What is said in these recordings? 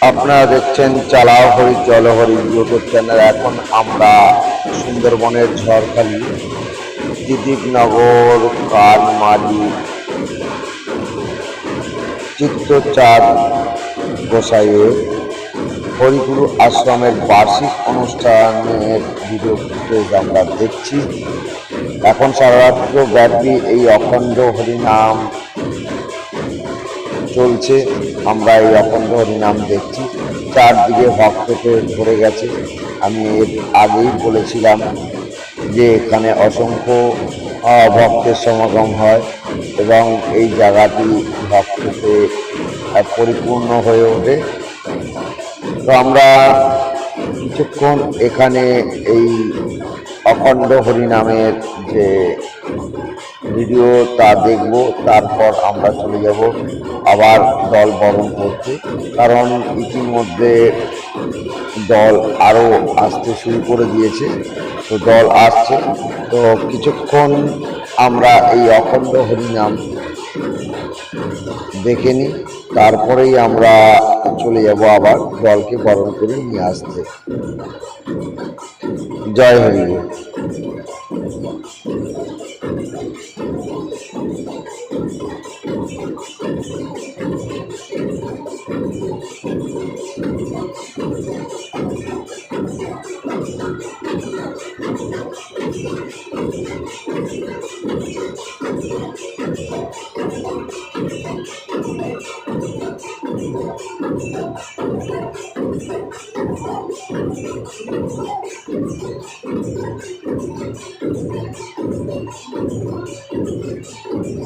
আপনারা দেখছেন চালাও হরি জলহরি ইউটিউব চ্যানেল এখন আমরা সুন্দরবনের ঝড়খালি, দিদিপনগর, কানমালি চিত্তচাঁদ গোসাইয়ের হরিগুরু আশ্রমের বার্ষিক অনুষ্ঠানের ভিডিও ফুটেজ আমরা দেখছি। এখন সারারাত্র ব্যাপী এই অখণ্ড হরিনাম চলছে। আমরা এই অখণ্ড হরিনাম দেখছি। চারদিকে ভক্তকে ভরে গেছে। আমি এর আগেই বলেছিলাম যে এখানে অসংখ্য ভক্তের সমাগম হয় এবং এই জায়গাটি ভক্ততে আহ, পরিপূর্ণ হয়ে ওঠে। তো আমরা কিছুক্ষণ এখানে এই অখণ্ড হরিনামের যে ভিডিও তা দেখব, তারপর আমরা চলে যাব আবার দল বরণ করতে। কারণ ইতিমধ্যে দল আরও আসতে শুরু করে দিয়েছে, তো দল আসছে। তো কিছুক্ষণ আমরা এই অখণ্ড হরিনাম দেখে নিই তারপরেই আমরা চলে যাব আবার দলকে বরণ করে নিয়ে আসতে। জয় হরি।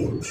বল।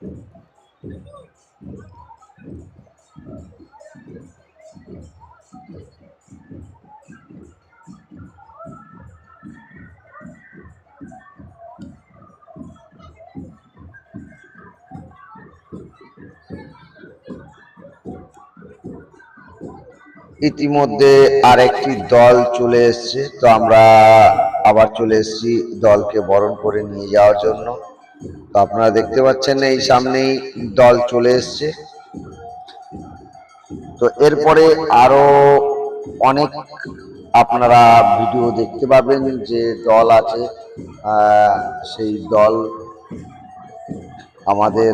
ইতিমধ্যে আরেকটি দল চলে এসেছে, তো আমরা আবার চলে এসেছি দলকে বরণ করে নিয়ে যাওয়ার জন্য। তো আপনারা দেখতে পাচ্ছেন এই সামনেই দল চলে এসেছে। তো এরপরে আরও অনেক আপনারা ভিডিও দেখতে পাবেন যে দল আছে সেই দল আমাদের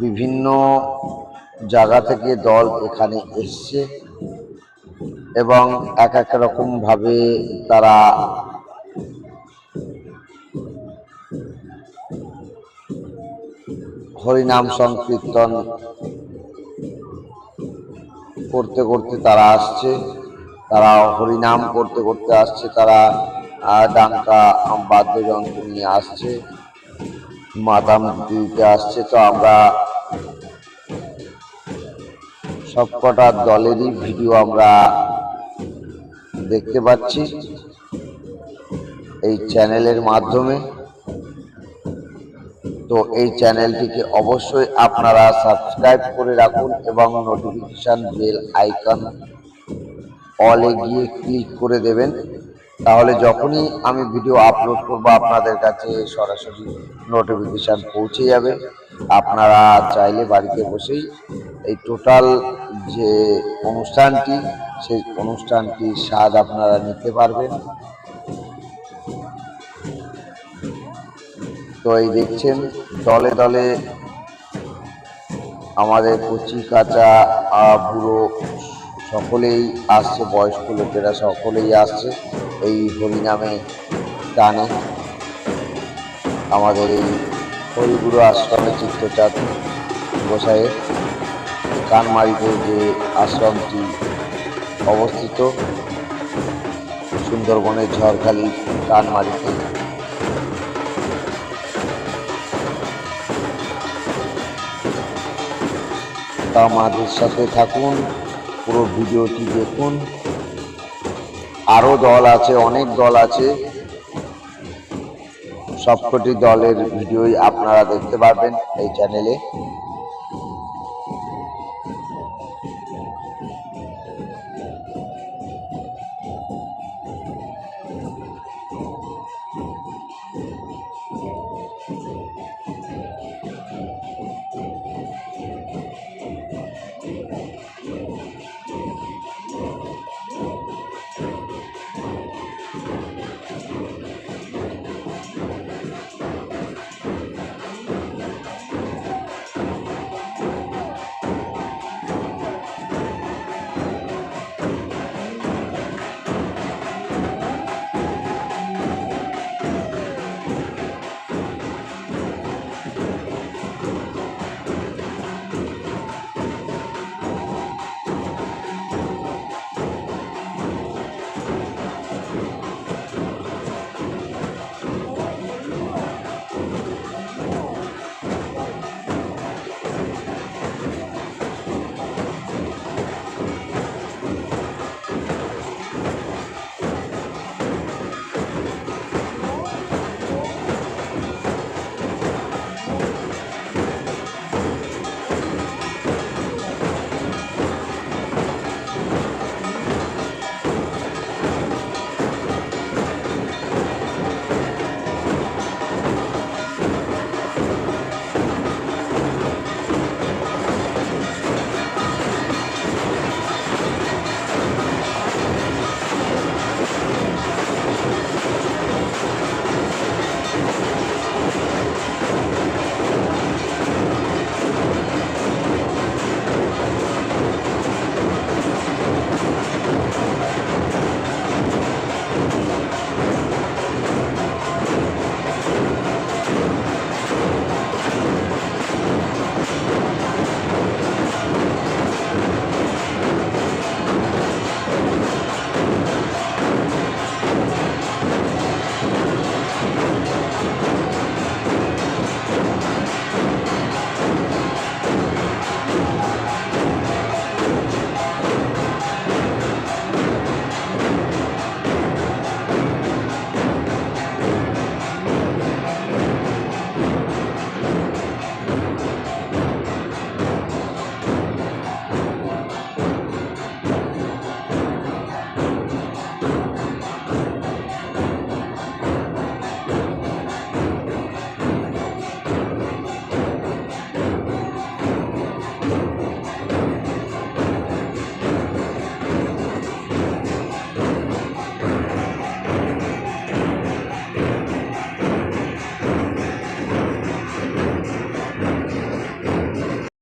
বিভিন্ন জায়গা থেকে দল এখানে এসছে এবং এক এক রকম ভাবে তারা হরিনাম সংকীর্তন করতে করতে তারা আসছে। তারা হরিনাম করতে করতে আসছে। তারা ডাঙ্কা বাদ্যযন্ত্র নিয়ে আসছে। মাতাম দিতে আসছে। তো আমরা সবকটা দলেরই ভিডিও আমরা দেখতে পাচ্ছি। এই চ্যানেলের মাধ্যমে। তো এই চ্যানেলটিকে অবশ্যই আপনারা সাবস্ক্রাইব করে রাখুন এবং নোটিফিকেশান বেল আইকন অলে গিয়ে ক্লিক করে দেবেন। তাহলে যখনই আমি ভিডিও আপলোড করব, আপনাদের কাছে সরাসরি নোটিফিকেশান পৌঁছে যাবে। আপনারা চাইলে বাড়িতে বসেই এই টোটাল যে অনুষ্ঠানটি, সেই অনুষ্ঠানটির স্বাদ আপনারা নিতে পারবেন। তো এই দেখছেন। দলে দলে আমাদের কচি, কাঁচা বুড়ো সকলেই আসছে, বয়স্ক লোকেরা সকলেই আসছে এই হরিনামে টানে। আমাদের এই হরিগুরু আশ্রমে চিত্তচাঁদ গোসাইয়ের কানমারিতে যে আশ্রমটি অবস্থিত, সুন্দরবনের ঝড়খালি কানমারিতে তা আমাদের সাথে থাকুন, পুরো ভিডিওটি দেখুন। আরও দল আছে, অনেক দল আছে। সবকটি দলের ভিডিওই আপনারা দেখতে পারবেন এই চ্যানেলে।